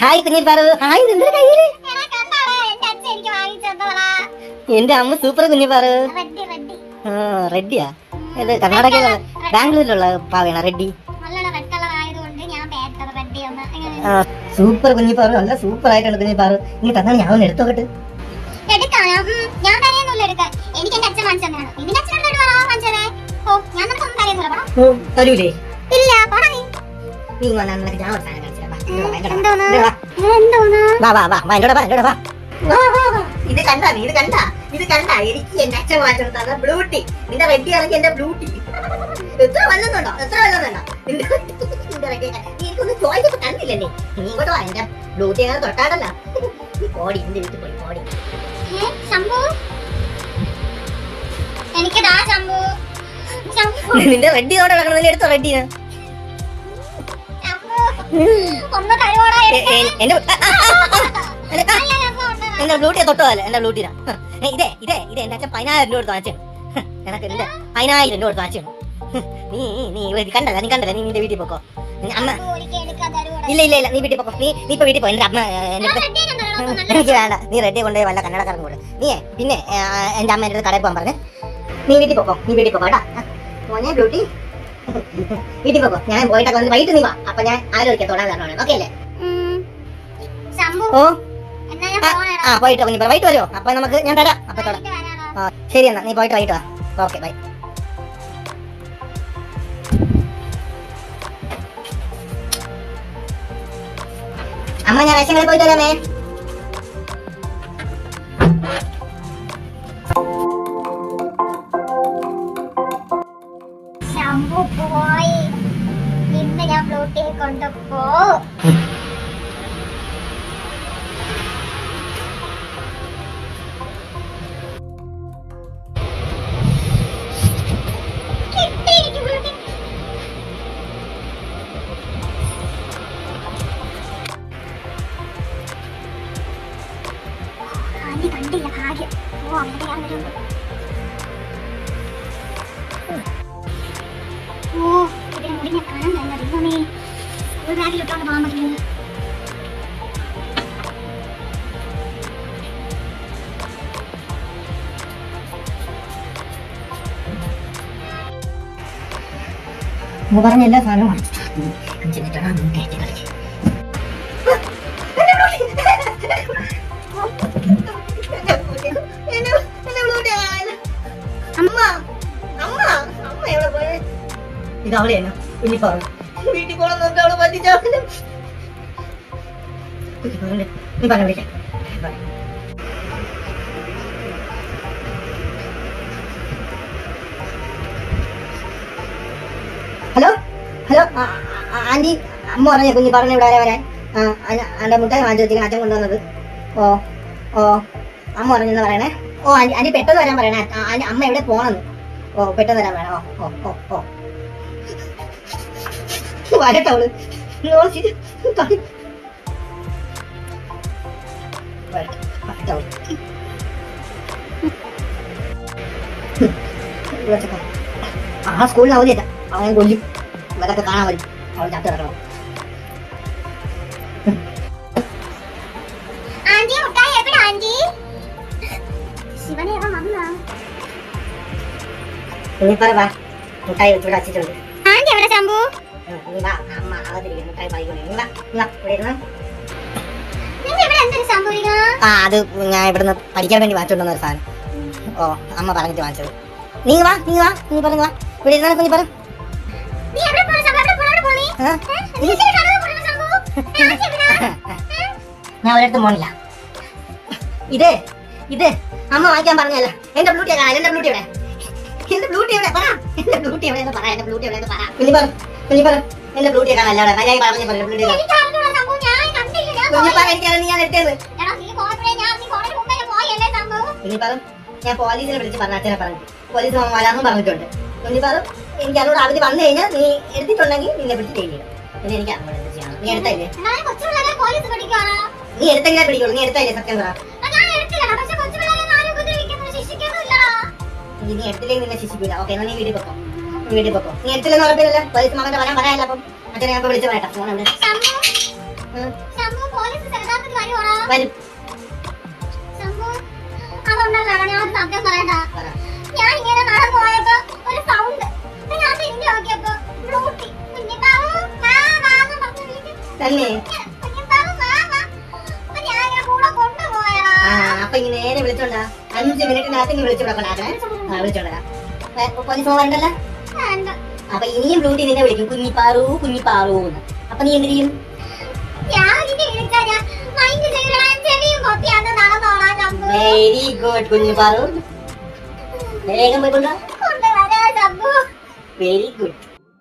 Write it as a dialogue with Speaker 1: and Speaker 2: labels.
Speaker 1: Hi കുഞ്ഞി പറ hi നിന്റെ
Speaker 2: കയ്യിൽ? എന്റെ
Speaker 1: അമ്മ സൂപ്പർ കുഞ്ഞി പാറു റെഡിയാ ഇത് കർണാടകയിലുള്ള ബാംഗ്ലൂരിലുള്ള പാവയാണ്
Speaker 2: റെഡി
Speaker 1: സൂപ്പർ കുഞ്ഞി പാറു നല്ല സൂപ്പർ ആയിട്ടുണ്ട് കുഞ്ഞി പാറു ഇനി തന്നെ ഞാൻ ഒന്ന് എടുത്തു നോക്കട്ടെ.
Speaker 2: എടുക്കാം. ഉം, ഞാൻ തരയൊന്നുമില്ല എടുക്കാൻ എനിക്ക് അച്ഛൻ വാങ്ങിച്ചു തന്നെയാണ് അച്ഛൻ എന്നോട് പറ ഓ ഞാൻ നിനക്കൊന്നും തരയൊന്നുമില്ല പടാ
Speaker 1: ഓ, തരൂലേ?
Speaker 2: ഇല്ല പടാ
Speaker 1: വാ, വാ, വാ. വാ. വാ വാ. ഇത് കണ്ടാ നീ ഇത് കണ്ടാ ഇത് നിന്റെ റെഡി ആണെങ്കിൽ എന്റെ എത്ര നിന്റെ നീ നിന്റെ എടുത്തോ
Speaker 2: വണ്ടിയാ
Speaker 1: എന്റെ എന്റെ- ആ, ആ, ആ. എന്റെ- ബ്ലൂട്ടിയെ ബ്ലൂട്ടിനാ ഇതേ ഇതേ ഇതേ എന്റെ അച്ഛൻ പതിനായിരം രൂപ കൊടുത്ത് വാങ്ങിച്ചു എനക്ക് എന്റെ പതിനായിരം രൂപ കൊടുത്ത് വാങ്ങിച്ചു നീ നീ കണ്ടല്ല നീ കണ്ടല്ല നീ നിന്റെ വീട്ടിൽ പോക്കോ അമ്മ ഇല്ല ഇല്ല ഇല്ല നീ വീട്ടിൽ പോക്കോ നീ നീ ഇപ്പൊ വീട്ടിൽ പോ എന്റെ അമ്മ എനിക്ക് വേണ്ട നീ റെഡി കൊണ്ടുപോയി വല്ല കന്നടക്കാരൻ കൂടെ നീ പിന്നെ എന്റെ അമ്മ എന്റെ കടയിൽ പോകാൻ പറഞ്ഞു നീ വീട്ടിൽ പോക്കോ നീ വീട്ടിൽ പോക്കോ കേട്ടോ മോനെ വീട്ടിൽ പോകോ ഞാൻ പോയിട്ട് വന്ന് വൈകിട്ട് നീ വാ. അപ്പൊ ഞാൻ ആലോചിക്കാം തൊടാൻ കാരണമാണ് ഓക്കെ അല്ലേ? ഓ. ആ പോയിട്ട് നീ വൈകിട്ട് വരുമോ അപ്പൊ നമുക്ക് ഞാൻ തരാം. അപ്പൊ തൊടാം. ആ ശരി എന്നാ. നീ പോയിട്ട് വൈകിട്ട് വാ. ഓക്കെ ബൈ അമ്മ ഞാൻ റേഷൻ കടയിൽ പോയിട്ട് വരാമേ.
Speaker 2: പോയി. ഇന്ന് ഞാൻ ബ്ലൂട്ടിയെ കൊണ്ടുപോ. കണ്ടില്ല ഭാഗ്യം ഓ അങ്ങനെ ഞാൻ ഓ ഇതിന് മുടി ഞാൻ കാണാൻ തന്നെ. ദൈവമേ ഒരു ബാഗിൽ ഇട്ടോണ്ട് പോകാൻ
Speaker 1: അമ്മ പറഞ്ഞ എല്ലാ സാധനവും ചെന്നിട്ടാണ് കയറ്റി കളിച്ച് അമ്മ അമ്മ അമ്മ എവിടെ പോയെ ഇത് അവളെയാണ് ഹലോ ഹലോ ആന്റി അമ്മ പറഞ്ഞേ കുഞ്ഞി പറഞ്ഞ ഇവിടെ വരെ വരാൻ? എന്റെ മുട്ടായി വാങ്ങിച്ചു അച്ഛൻ കൊണ്ടുവന്നത്. ഓ ഓ അമ്മ പറഞ്ഞെന്ന് പറയണേ. ഓ ആന്റി ആന്റി പെട്ടെന്ന് വരാൻ പറയണേ. അമ്മ എവിടെ പോണെന്ന് ഓ പെട്ടെന്ന് വരാൻ വേണം ഓ ഓ ഓ ഓ. വെച്ചേക്കാം. ആ സ്കൂളിൽ അവധിയല്ല അവനെ കൊല്ലും. ഇവരൊക്കെ കാണാൻ വരും. അവൾ ചത്ത് കിടക്കണം.
Speaker 2: മുട്ടായി ആന്റി എവിടെ ശംഭു?
Speaker 1: നീ വാ അമ്മ അകത്തിരിക്കും മുട്ടായി പായിക്കൊണ്ട് നീ വാ നീ വാ ഇവിടെ ഇരുന്ന്
Speaker 2: നിങ്ങൾ ഇവിടെ എന്തൊരു സംഭവിക്കണം
Speaker 1: ആ അത് ഞാൻ ഇവിടുന്ന് പഠിക്കാൻ വേണ്ടി വാങ്ങിച്ചുകൊണ്ടുവന്ന ഒരു സാധനം. ഓ അമ്മ പറഞ്ഞിട്ട് വാങ്ങിച്ചത്. നീ വാ നീ വാ നീ പറഞ്ഞു വാ. ഇവിടെ ഇരുന്നാണ്
Speaker 2: നീ പറ.
Speaker 1: ഞാൻ ഒരിടത്തും പോണില്ല. ഇത് ഇത് അമ്മ വാങ്ങിക്കാൻ പറഞ്ഞല്ല എന്റെ ബ്ലൂട്ടി എന്റെ ബ്ലൂട്ടി എവിടെ? എന്റെ ബ്ലൂട്ടി എവിടെ? പറ. എന്റെ ബ്ലൂട്ടി എവിടെ പറ എന്റെ ബ്ലൂട്ടി എവിടെ പറ. പിന്നെ പറ. കുഞ്ഞി പറ എന്റെ ബ്ലൂട്ടി കാണാൻ അല്ല മര്യാദ പറഞ്ഞു ബ്ലൂട്ടി
Speaker 2: ഞാൻ ഞാൻ
Speaker 1: എടുത്തത് പോലീസിനെ വിളിച്ച് പറഞ്ഞു അച്ഛനെ പറഞ്ഞു പോലീസ് വരാമെന്നും പറഞ്ഞിട്ടുണ്ട്. കുഞ്ഞി പറ എനിക്ക് അതിനോട് അവർ വന്നു കഴിഞ്ഞാൽ നീ എടുത്തിട്ടുണ്ടെങ്കിൽ നിന്നെ പിടിച്ച് ചെയ്യും പിന്നെ എനിക്ക് ചെയ്യണം? നീ എടുത്തല്ലേ? നീ എടുത്തെങ്കിലേ പിടിക്കുള്ളൂ. നീ എടുത്തല്ലേ സത്യം പറ. നീ എടുത്തില്ലെങ്കിൽ നിന്നെ ശിക്ഷിക്കില്ല ഓക്കെ എന്നാ നീ വീട്ടിൽ പൊക്കോ. വീട്ടിൽ പൊക്കോ. നീ എടുത്തില്ലെന്ന് ഉറപ്പില്ലല്ലോ പോലീസ് മാമന്റെ വരാൻ പറയാല്ല അപ്പം. അച്ഛനെ ഞാൻ വിളിച്ചു പറയട്ടെ. ഫോൺ എവിടെ?
Speaker 2: ശംഭു.
Speaker 1: ഉം.
Speaker 2: ശംഭു പോലീസ് യഥാർത്ഥത്തിൽ വരുവാണോ
Speaker 1: വരും.
Speaker 2: ഞാൻ ഇങ്ങനെ നടന്നു പോയപ്പോ ഒരു സൗണ്ട് ഞാൻ തിരിഞ്ഞു നോക്കിയപ്പോ ബ്ലൂട്ടി. കുഞ്ഞിപ്പാവു വാ വാ എന്ന് പറഞ്ഞു വീട്ടിൽ
Speaker 1: തന്നെ.
Speaker 2: അപ്പൊ ഇങ്ങനെ
Speaker 1: നേരെ വിളിച്ചോണ്ടാ. അഞ്ച് മിനിറ്റിനകത്ത് ഇനി വിളിച്ചു കൊടുക്കണേ ആ വിളിച്ചോണ്ടാ പോലീസ്
Speaker 2: വേണ്ട.
Speaker 1: അപ്പൊ ഇനിയും ബ്ലൂട്ടി നിന്നെ വിളിക്കും. കുഞ്ഞിപ്പാറു കുഞ്ഞിപ്പാറു എന്ന്. അപ്പൊ നീ എന്ത് ചെയ്യും? വെരി ഗുഡ് കുഞ്ഞിപ്പാറു വേഗം പോയിക്കൊണ്ടോ വെരി ഗുഡ്